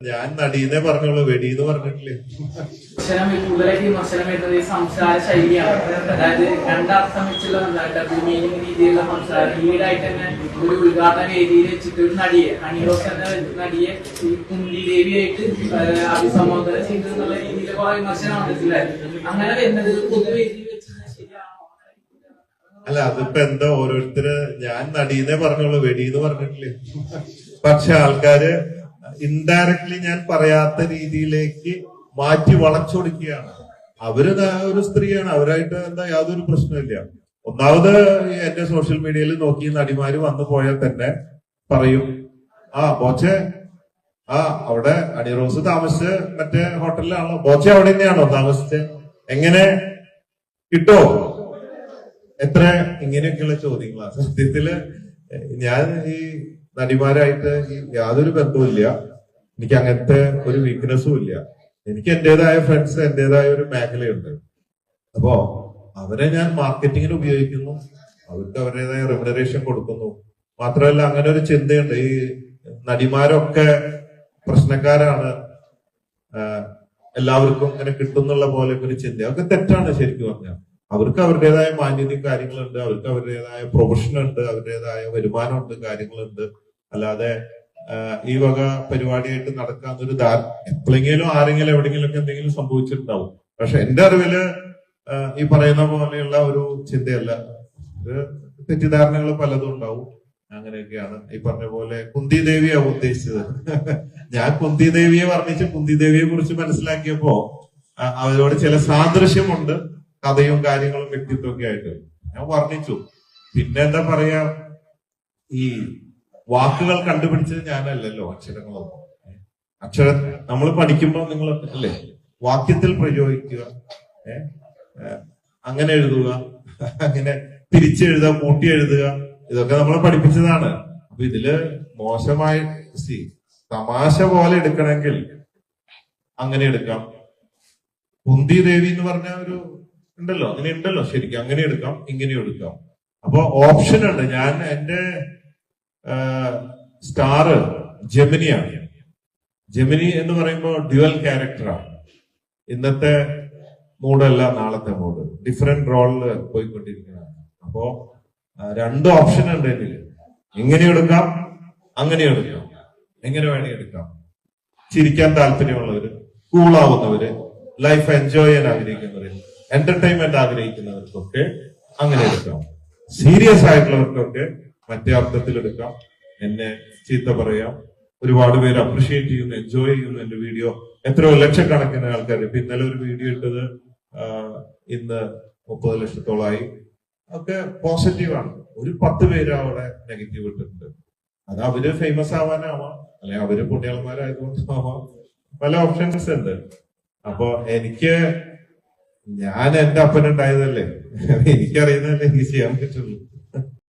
ഞാൻ നടീന്നേ പറഞ്ഞോളൂ വെടിന്ന് പറഞ്ഞിട്ടില്ലേ? വിമർശനം കൂടുതലായിട്ട് വിമർശനം വരുന്നത് സംസാര ശൈലിയാണ്. അതായത് രണ്ടർത്ഥം വെച്ചുള്ള ഡബിൾ രീതിയിലുള്ള സംസാരം. ഈടായിട്ട് തന്നെ ഒരു ഉദ്ഘാടന വേദിയിൽ വെച്ചിട്ട് ഒരു നടിയെ അണിയോസ് എന്ന നടിയെ ഈ കുന്തി ദേവിയായിട്ട് അഭിസംബോധന ചെയ്തു എന്നുള്ള രീതിയിൽ കുറെ വിമർശനം വന്നിട്ടില്ലായിരുന്നു അങ്ങനെ വരുന്നത് പൊതുവേദി അല്ല അതിപ്പോ എന്താ ഓരോരുത്തര് ഞാൻ നടീന്നേ പറഞ്ഞോളൂ വെടിന്ന് പറഞ്ഞിട്ടില്ലേ? പക്ഷെ ആൾക്കാര് ഇൻഡയറക്ട്ലി ഞാൻ പറയാത്ത രീതിയിലേക്ക് മാറ്റി വളച്ചൊടുക്കുകയാണ്. അവർ ഒരു സ്ത്രീയാണ്. അവരായിട്ട് എന്താ യാതൊരു പ്രശ്നമില്ല ഒന്നാമത് എന്റെ സോഷ്യൽ മീഡിയയിൽ നോക്കി നടിമാര് വന്നു പോയാൽ തന്നെ പറയും ആ ബോച്ചെ ആ അവിടെ അണിറോസ് താമസിച്ച് മറ്റേ ഹോട്ടലിലാണല്ലോ ബോച്ചെ അവിടെ തന്നെയാണോ താമസിച്ചത് എങ്ങനെ? കിട്ടോ? എത്ര ഇങ്ങനെയൊക്കെയുള്ള ചോദ്യങ്ങളാണ് സത്യത്തിൽ ഞാൻ ഈ നടിമാരായിട്ട് യാതൊരു ബന്ധവുമില്ല. എനിക്ക് അങ്ങനത്തെ ഒരു വീക്ക്നെസ്സും ഇല്ല. എനിക്ക് എന്റേതായ ഫ്രണ്ട്സ് എന്റേതായ ഒരു മേഖലയുണ്ട്. അപ്പോ അവരെ ഞാൻ മാർക്കറ്റിങ്ങിന് ഉപയോഗിക്കുന്നു. അവർക്ക് അവരുടേതായ റെമുനറേഷൻ കൊടുക്കുന്നു. മാത്രമല്ല അങ്ങനെ ഒരു ചിന്തയുണ്ട്. ഈ നടിമാരൊക്കെ പ്രശ്നക്കാരാണ്. എല്ലാവർക്കും ഇങ്ങനെ കിട്ടുന്നുള്ള പോലെ ഒരു ചിന്ത. അതൊക്കെ തെറ്റാണ് ശരിക്കും പറഞ്ഞാൽ അവർക്ക് അവരുടേതായ മാന്യതയും കാര്യങ്ങളുണ്ട്. അവർക്ക് അവരുടേതായ പ്രൊഫഷൻ ഉണ്ട്. അവരുടേതായ വരുമാനമുണ്ട് കാര്യങ്ങളുണ്ട്. അല്ലാതെ ഈ വക പരിപാടിയായിട്ട് നടക്കാന്നൊരു ധാര എപ്പോഴെങ്കിലും ആരെങ്കിലും എവിടെയെങ്കിലും ഒക്കെ എന്തെങ്കിലും സംഭവിച്ചിട്ടുണ്ടാവും. പക്ഷെ എന്റെ അറിവിൽ ഈ പറയുന്ന പോലെയുള്ള ഒരു ചിന്തയല്ല. തെറ്റിദ്ധാരണകൾ പലതും ഉണ്ടാവും. അങ്ങനെയൊക്കെയാണ്. ഈ പറഞ്ഞ പോലെ കുന്തി ദേവിയാ ഉദ്ദേശിച്ചത്. ഞാൻ കുന്തി ദേവിയെ വർണിച്ച് കുന്തി ദേവിയെ കുറിച്ച് മനസ്സിലാക്കിയപ്പോ അവരോട് ചില സാദൃശ്യമുണ്ട്. കഥയും കാര്യങ്ങളും വ്യക്തിത്വമൊക്കെ ആയിട്ട്. ഞാൻ വർണിച്ചു. പിന്നെ എന്താ പറയാ ഈ വാക്കുകൾ കണ്ടുപിടിച്ചത് ഞാനല്ലല്ലോ അക്ഷരങ്ങളൊന്നും. അക്ഷര നമ്മൾ പഠിക്കുമ്പോൾ നിങ്ങൾ അല്ലേ? വാക്യത്തിൽ പ്രയോഗിക്കുക അങ്ങനെ എഴുതുക അങ്ങനെ തിരിച്ചെഴുതുക കൂട്ടി എഴുതുക ഇതൊക്കെ നമ്മൾ പഠിപ്പിച്ചതാണ്. അപ്പൊ ഇതിൽ മോശമായി സി തമാശ പോലെ എടുക്കണമെങ്കിൽ അങ്ങനെ എടുക്കാം. കുന്തി ദേവി എന്ന് പറഞ്ഞ ഒരു ഉണ്ടല്ലോ അങ്ങനെ ഉണ്ടല്ലോ ശരിക്കും അങ്ങനെ എടുക്കാം ഇങ്ങനെ എടുക്കാം. അപ്പൊ ഓപ്ഷൻ ഉണ്ട് ഞാൻ എന്റെ സ്റ്റാർ ജെമിനിയാണ്. ജെമിനി എന്ന് പറയുമ്പോൾ ഡ്യുവൽ ക്യാരക്ടറാണ് ഇന്നത്തെ മൂഡല്ല നാളത്തെ മൂഡ് ഡിഫറെന്റ് റോളിൽ പോയിക്കൊണ്ടിരിക്കുന്നതാണ് അപ്പോ രണ്ട് ഓപ്ഷൻ ഉണ്ട് എന്നിൽ ഇങ്ങനെ എടുക്കാം അങ്ങനെ എടുക്കാം. എങ്ങനെ വേണേ എടുക്കാം. ചിരിക്കാൻ താല്പര്യമുള്ളവര് കൂളാവുന്നവര് ലൈഫ് എൻജോയ് ചെയ്യാൻ ആഗ്രഹിക്കുന്നവര് എന്റർടൈൻമെന്റ് ആഗ്രഹിക്കുന്നവർക്കൊക്കെ അങ്ങനെ എടുക്കാം. സീരിയസ് ആയിട്ടുള്ളവർക്കൊക്കെ മറ്റേ അർത്ഥത്തിൽ എടുക്കാം എന്നെ ചീത്ത പറയാം. ഒരുപാട് പേര് അപ്രിഷിയേറ്റ് ചെയ്യുന്നു എൻജോയ് ചെയ്യുന്നു എന്റെ വീഡിയോ എത്രയോ ലക്ഷക്കണക്കിന് ആൾക്കാർ ഇപ്പൊ ഇന്നലെ ഒരു വീഡിയോ ഇട്ടത് ഇന്ന് മുപ്പത് ലക്ഷത്തോളമായി ഒക്കെ പോസിറ്റീവാണ് ഒരു പത്ത് പേര് അവിടെ നെഗറ്റീവ് ഇട്ടിട്ടുണ്ട്. അത് അവർ ഫേമസ് ആവാനാവാം. അല്ലെ അവർ പുണ്യാളന്മാരായതുകൊണ്ടാവാം പല ഓപ്ഷൻസ് ഉണ്ട്. അപ്പൊ എനിക്ക് ഞാൻ എന്റെ അപ്പനുണ്ടായതല്ലേ? എനിക്കറിയുന്നതല്ലേ എനിക്ക് ചെയ്യാൻ പറ്റുള്ളൂ.